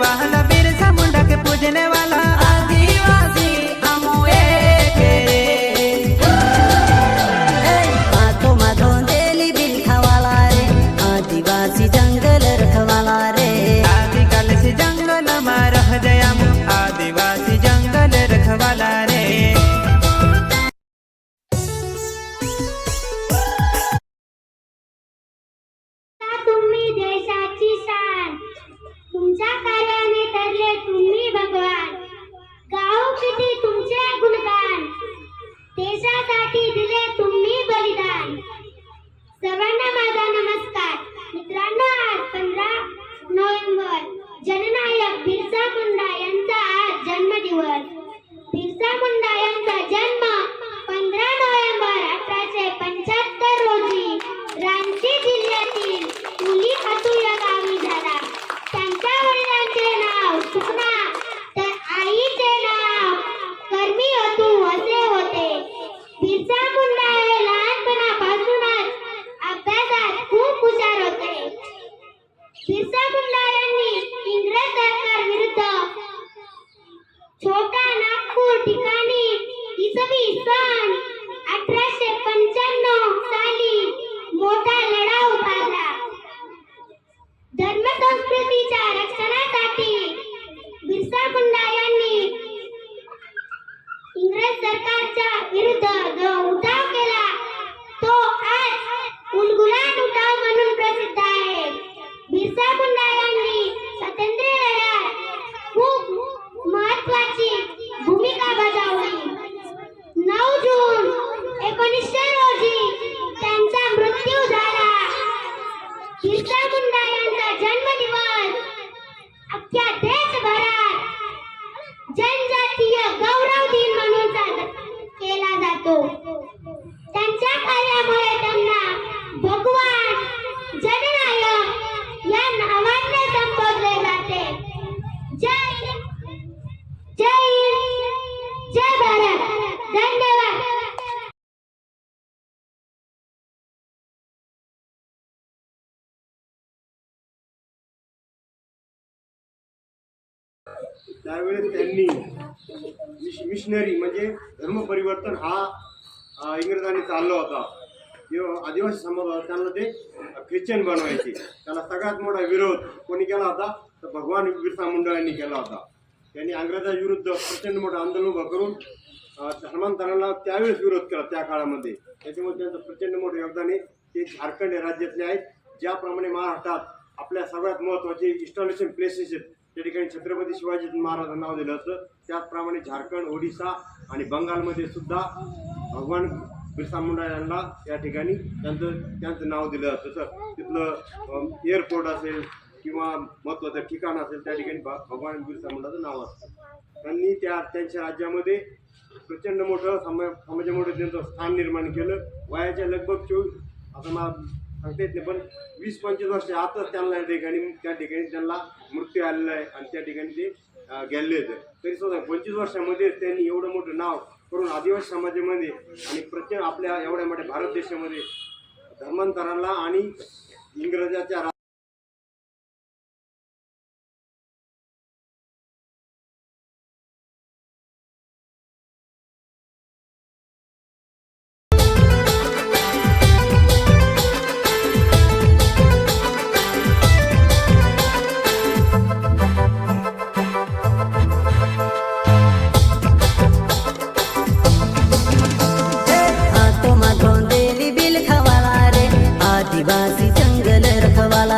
वाला बिरसा मुंडा के पूजने वाला आदिवासी हम एक. हाथों माथों देली बिल खवाला रे. आदिवासी जंगल रखवाला रे. आदिकाल से जंगल में रह जया आदिवासी जंगल रखवाला रे. तुम्ही देशाची शान तुमच्या कार्याने ठरले तुम्ही भगवान. गाऊ किती तुमचे गुणगान. देशासाठी दिले तुम्ही बलिदान. सर्वांना सन अठराशे पंच्याण्णव साली मोठा लढा उभारला धर्म संस्कृतीच्या रक्षणासाठी बिरसा मुंडा यांनी इंग्रज सरकारच्या विरुद्ध जो उठाव que é त्यावेळेस त्यांनी मिशनरी म्हणजे धर्मपरिवर्तन हा इंग्रजांनी चालला होता. जेव्हा आदिवासी समाज त्यांना ते ख्रिश्चन बनवायचे. त्याला सगळ्यात मोठा विरोध कोणी केला होता? तर भगवान बिरसा मुंडा यांनी केला होता. त्यांनी इंग्रजाविरुद्ध प्रचंड मोठं आंदोलन उभं करून अ, त्यावेळेस विरोध केला त्या काळामध्ये. त्याच्यामुळे त्यांचं प्रचंड मोठं योगदान आहे. ते झारखंड राज्यातले आहेत. ज्याप्रमाणे महाराष्ट्रात आपल्या सगळ्यात महत्त्वाचे इन्स्टॉलेशन प्लेसेस आहेत त्या ठिकाणी छत्रपती शिवाजी महाराजांना नाव दिलं असतं. त्याचप्रमाणे झारखंड ओडिसा आणि बंगालमध्ये सुद्धा भगवान बिरसा मुंडा यांना या ठिकाणी त्यांचं त्यांचं नाव दिलं असतं. सर तिथलं एअरपोर्ट असेल किंवा महत्त्वाचं ठिकाण असेल त्या ठिकाणी भ- भगवान बिरसा मुंडाचं नाव असतं. त्यांनी त्या त्यांच्या राज्यामध्ये प्रचंड मोठं समाज समाजामध्ये त्यांचं स्थान निर्माण केलं. वयाच्या लगभग चोवीस आता मला सांगता येत नाही पण वीस पंचवीस वर्ष आता त्यांना या ठिकाणी त्या ठिकाणी त्यांना मृत्यू आलेला आहे आणि त्या ठिकाणी ते गेलेले आहेत तरी सुद्धा पंचवीस वर्षामध्ये त्यांनी एवढं मोठं नाव करून आदिवासी समाजामध्ये आणि प्रत्येक आपल्या एवढ्या मोठ्या भारत देशामध्ये धर्मांतराला आणि इंग्रजाच्या जंगल रखवाला रे